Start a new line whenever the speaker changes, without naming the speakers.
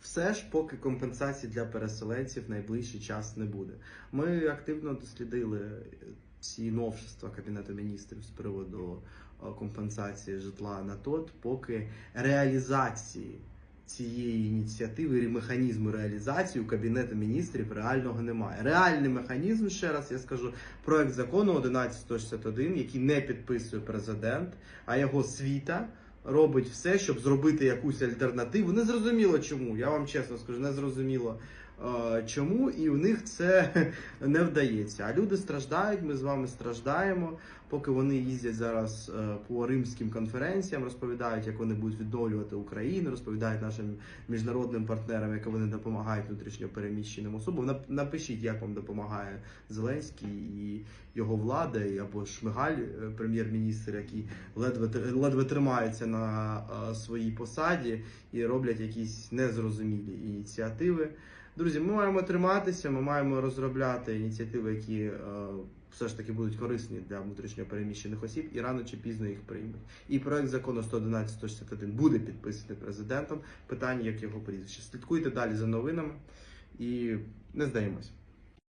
Все ж, поки компенсації для переселенців в найближчий час не буде. Ми активно дослідили ці новшества Кабінету міністрів з приводу е, компенсації житла на тот, поки реалізації цієї ініціативи і механізму реалізації у Кабінету міністрів реального немає. Реальний механізм, ще раз я скажу, проект закону 1161, який не підписує президент, а його світа робить все, щоб зробити якусь альтернативу. Не зрозуміло чому. Я вам чесно скажу, не зрозуміло чому, і в них це не вдається. А люди страждають, ми з вами страждаємо. Поки вони їздять зараз е, по римським конференціям, розповідають, як вони будуть відновлювати Україну, розповідають нашим міжнародним партнерам, як вони допомагають внутрішньо переміщеним особам. Напишіть, як вам допомагає Зеленський і його влада, або Шмигаль, е, прем'єр-міністр, який ледве ледве тримаються на е, своїй посаді і роблять якісь незрозумілі ініціативи. Друзі, ми маємо триматися, ми маємо розробляти ініціативи, які е, все ж таки будуть корисні для внутрішньо переміщених осіб, і рано чи пізно їх приймуть. І проект закону 111-161 буде підписаний президентом. Питання, як його прізвище. Слідкуйте далі за новинами і не здаємось.